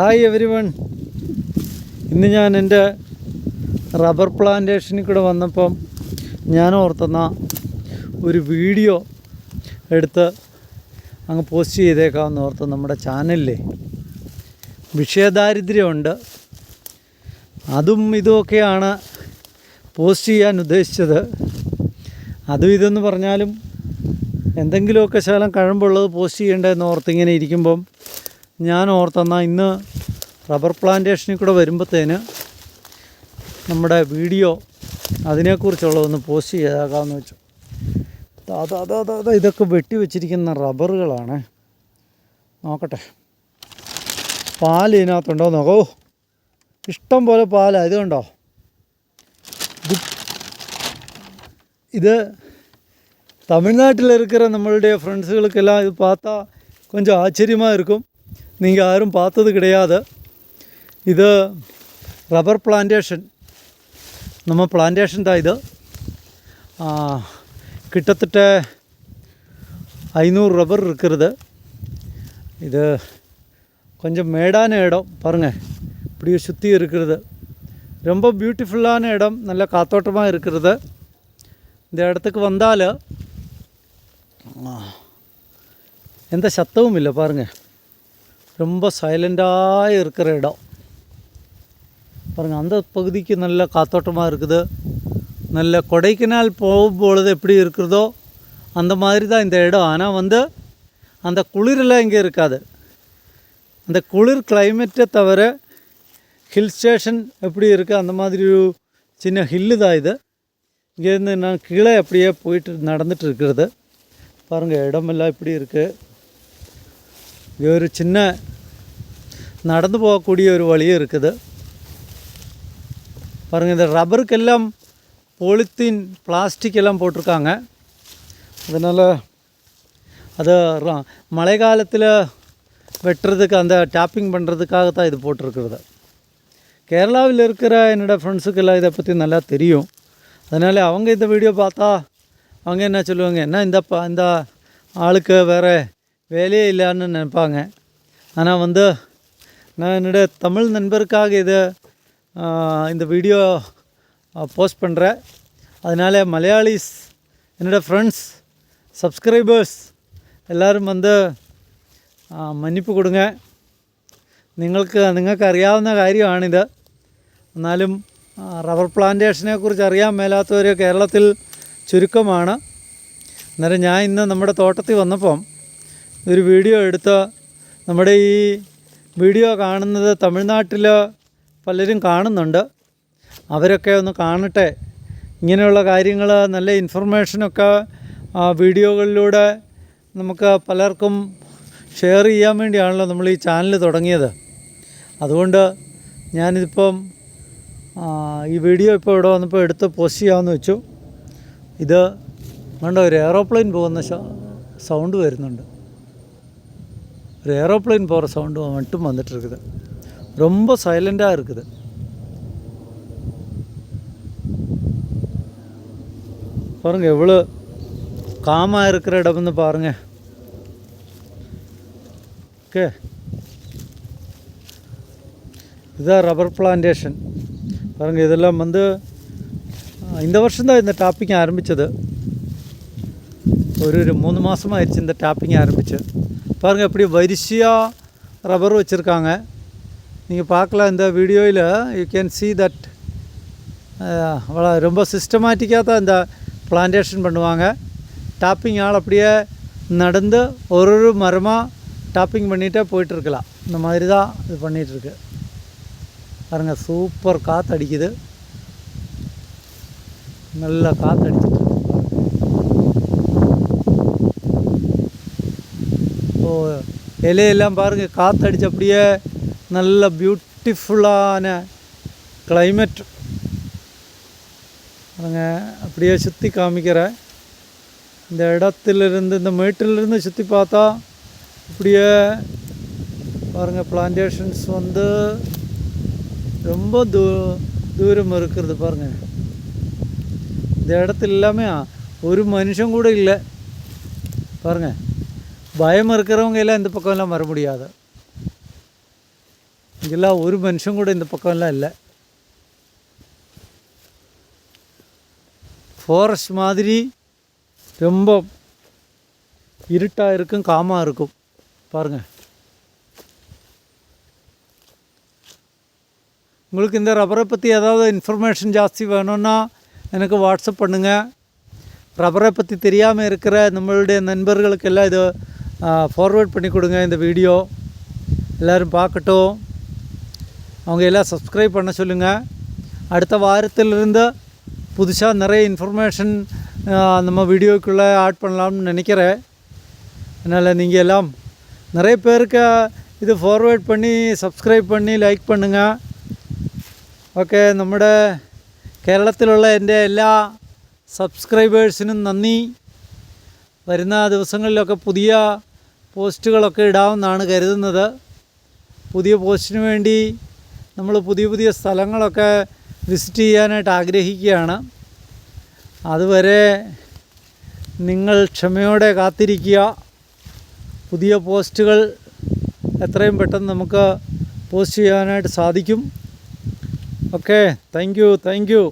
Hi every one ഇന്ന് ഞാൻ എന്റെ റബ്ബർ പ്ലാന്റേഷനിൽ കൂടെ വന്നപ്പം ഞാൻ ഓർത്തുന്ന ഒരു വീഡിയോ എടുത്ത് അങ്ങ് പോസ്റ്റ് ചെയ്തേക്കാമെന്ന് ഓർത്ത് നമ്മുടെ ചാനലിലെ വിഷയദാരിദ്ര്യമുണ്ട്. അതും ഇതുമൊക്കെയാണ് പോസ്റ്റ് ചെയ്യാൻ ഉദ്ദേശിച്ചത്. അതും ഇതെന്ന് പറഞ്ഞാലും എന്തെങ്കിലുമൊക്കെ ശകലം കഴമ്പുള്ളത് പോസ്റ്റ് ചെയ്യേണ്ടതെന്ന് ഓർത്ത് ഇങ്ങനെ ഇരിക്കുമ്പം ഞാൻ ഓർത്തെന്നാ ഇന്ന് റബ്ബർ പ്ലാന്റേഷനിൽ കൂടെ വരുമ്പോഴത്തേന് നമ്മുടെ വീഡിയോ അതിനെക്കുറിച്ചുള്ളതൊന്ന് പോസ്റ്റ് ചെയ്തേക്കാമെന്ന് വെച്ചു അതാ അതാ അതാ അതാ ഇതൊക്കെ വെട്ടി വെച്ചിരിക്കുന്ന റബ്ബറുകളാണ് നോക്കട്ടെ പാൽ ഇതിനകത്തുണ്ടോ നോക്കോ ഇഷ്ടം പോലെ പാലാണ് ഇത് കണ്ടോ ഇത് ഇത് தமிழ்நாட்டில் இருக்கிற நம்மளுடைய ஃப்ரெண்ட்ஸுகளுக்கெல்லாம் இது பார்த்தா கொஞ்சம் ஆச்சரியமாக இருக்கும் நீங்கள் யாரும் பார்த்தது கிடையாது. இது ரப்பர் பிளான்டேஷன் நம்ம பிளான்டேஷன் தான் இது. கிட்டத்தட்ட ஐநூறு ரப்பர் இருக்கிறது. இது கொஞ்சம் மேடான இடம். பாருங்கள் இப்படியே சுற்றி இருக்கிறது. ரொம்ப பியூட்டிஃபுல்லான இடம். நல்ல காத்தோட்டமாக இருக்கிறது. இந்த இடத்துக்கு வந்தால் எந்த சத்தமும் இல்லை. பாருங்கள் ரொம்ப சைலண்டாக இருக்கிற இடம். பாருங்கள் அந்த பகுதிக்கு நல்ல காத்தோட்டமாக இருக்குது. நல்ல கொடைக்கினால் போகும்பொழுது எப்படி இருக்கிறதோ அந்த மாதிரி தான் இந்த இடம். ஆனால் வந்து அந்த குளிரெல்லாம் இங்கே இருக்காது. அந்த குளிர் கிளைமேட்டை தவிர ஹில் ஸ்டேஷன் எப்படி இருக்குது அந்த மாதிரி சின்ன ஹில்லு தான் இது. இங்கேருந்து நான் கீழே அப்படியே போயிட்டு நடந்துட்டு இருக்கிறது. பாருங்கள் இடமெல்லாம் இப்படி இருக்குது இங்கே ஒரு சின்ன நடந்து போகக்கூடிய ஒரு வழியும் இருக்குது பாருங்கள் இந்த ரப்பருக்கெல்லாம் பொலித்தீன் பிளாஸ்டிக் எல்லாம் போட்டிருக்காங்க அதனால் அது மழை காலத்தில் வெட்டுறதுக்கு அந்த டாப்பிங் பண்ணுறதுக்காக தான் இது போட்டிருக்கிறது கேரளாவில் இருக்கிற என்னோடய ஃப்ரெண்ட்ஸுக்கெல்லாம் இதை பற்றி நல்லா தெரியும் அதனால் அவங்க இந்த வீடியோ பார்த்தா அவங்க என்ன சொல்லுவாங்க என்ன இந்த இந்த ஆளுக்கு வேறு வேலையே இல்லைன்னு நினைப்பாங்க ஆனால் வந்து நான் என்னோடய தமிழ் நண்பருக்காக இதை இந்த வீடியோ போஸ்ட் பண்ணுறேன் அதனால் மலையாளிஸ் என்னோடய ஃப்ரெண்ட்ஸ் சப்ஸ்கிரைபர்ஸ் എല്ലാവരും വന്ന് മന്നിപ്പ് കൊടുങ്ങ നിങ്ങൾക്ക് നിങ്ങൾക്ക് അറിയാവുന്ന കാര്യമാണിത്. എന്നാലും റബ്ബർ പ്ലാന്റേഷനെ കുറിച്ച് അറിയാൻ മേലാത്തവർ കേരളത്തിൽ ചുരുക്കമാണ്. അന്നേരം ഞാൻ ഇന്ന് നമ്മുടെ തോട്ടത്തിൽ വന്നപ്പം ഒരു വീഡിയോ എടുത്ത് നമ്മുടെ ഈ വീഡിയോ കാണുന്നത് തമിഴ്നാട്ടിൽ പലരും കാണുന്നുണ്ട്. അവരൊക്കെ ഒന്ന് കാണട്ടെ. ഇങ്ങനെയുള്ള കാര്യങ്ങൾ നല്ല ഇൻഫർമേഷനൊക്കെ വീഡിയോകളിലൂടെ നമുക്ക് പലർക്കും ഷെയർ ചെയ്യാൻ വേണ്ടിയാണല്ലോ നമ്മൾ ഈ ചാനൽ തുടങ്ങിയത്. അതുകൊണ്ട് ഞാനിതിപ്പം ഈ വീഡിയോ ഇപ്പോൾ ഇവിടെ വന്നപ്പോൾ എടുത്ത് പോസ്റ്റ് ചെയ്യാമെന്ന് വെച്ചു. ഇത് വേണ്ട ഒരു എയറോപ്ലെയിൻ പോകുന്ന സൗണ്ട് വരുന്നുണ്ട്. ஒரு ஏரோப்ளேன் போகிற சவுண்டு மட்டும் வந்துட்டு இருக்குது ரொம்ப சைலண்டாக இருக்குது பாருங்க எவ்வளோ காமாக இருக்கிற இடம்னு பாருங்க ஓகே இதுதான் ரப்பர் பிளான்டேஷன் பாருங்கள் இதெல்லாம் வந்து ஆ, இந்த வருஷம்தான் இந்த டாப்பிங் ஆரம்பித்தது ஒரு ஒரு மூணு மாதமாகிடுச்சு இந்த டாப்பிங் ஆரம்பிச்சு பாருங்கள் எப்படி வரிசையாக ரப்பர் வச்சுருக்காங்க. நீங்கள் பார்க்கல இந்த வீடியோவில் யூ கேன் சி தட் ரொம்ப சிஸ்டமேட்டிக்காக தான் இந்த பிளான்டேஷன் பண்ணுவாங்க. டாப்பிங் ஆள் அப்படியே நடந்து ஒரு ஒரு மரமாக டாப்பிங் பண்ணிகிட்டே போயிட்டுருக்கலாம். இந்த மாதிரி தான் இது பண்ணிகிட்ருக்கு பாருங்கள் சூப்பர் காற்று அடிக்குது. நல்லா காற்று அடிச்சிட்டு இலையெல்லாம் பாருங்கள் காற்றடிச்சு அப்படியே நல்ல பியூட்டிஃபுல்லான கிளைமேட் பாருங்க அப்படியே சுற்றி காமிக்கிறேன் இந்த இடத்திலிருந்து இந்த மேட்டிலிருந்து சுற்றி பார்த்தா இப்படியே பாருங்கள் பிளான்டேஷன்ஸ் வந்து ரொம்ப தூ தூரம் இருக்கிறது பாருங்கள் இந்த இடத்துல எல்லாமே ஒரு மனுஷன் கூட இல்லை. பாருங்கள் பயம் இருக்கிறவங்க எல்லாம் இந்த பக்கம்லாம் வர முடியாது. இங்கெல்லாம் ஒரு மனுஷன் கூட இந்த பக்கம்லாம் இல்லை. ஃபாரஸ்ட் மாதிரி ரொம்ப இருட்டாக இருக்கும் காமாக இருக்கும். பாருங்கள் உங்களுக்கு இந்த ரப்பரை பற்றி ஏதாவது இன்ஃபர்மேஷன் ஜாஸ்தி வேணும்னா எனக்கு வாட்ஸ்அப் பண்ணுங்கள் ரப்பரை பற்றி தெரியாமல் இருக்கிற நம்மளுடைய நண்பர்களுக்கெல்லாம் இது ஃபார்வேர்ட் பண்ணி கொடுங்க இந்த வீடியோ எல்லோரும் பார்க்கட்டும் அவங்க எல்லாம் சப்ஸ்கிரைப் பண்ண சொல்லுங்கள் அடுத்த வாரத்திலிருந்து புதுசாக நிறைய இன்ஃபர்மேஷன் நம்ம வீடியோக்குள்ளே ஆட் பண்ணலாம்னு நினைக்கிறேன் அதனால் நீங்கள் எல்லாம் நிறைய பேருக்கு ഇത് ഫോർവേഡ് பண்ணி സബ്സ്ക്രൈബ് பண்ணி ലൈക്ക് பண்ணுங்கள் ഓക്കെ നമ്മുടെ കേരളത്തിലുള്ള എൻ്റെ എല്ലാ സബ്സ്ക്രൈബേഴ്സിനും നന്ദി വരുന്ന ദിവസങ്ങളിലൊക്കെ പുതിയ പോസ്റ്റുകളൊക്കെ ഇടാമെന്നാണ് കരുതുന്നത്. പുതിയ പോസ്റ്റിന് വേണ്ടി നമ്മൾ പുതിയ പുതിയ സ്ഥലങ്ങളൊക്കെ വിസിറ്റ് ചെയ്യാനായിട്ട് ആഗ്രഹിക്കുകയാണ്. അതുവരെ നിങ്ങൾ ക്ഷമയോടെ കാത്തിരിക്കുക. പുതിയ പോസ്റ്റുകൾ എത്രയും പെട്ടെന്ന് നമുക്ക് പോസ്റ്റ് ചെയ്യാനായിട്ട് സാധിക്കും. Okay thank you thank you.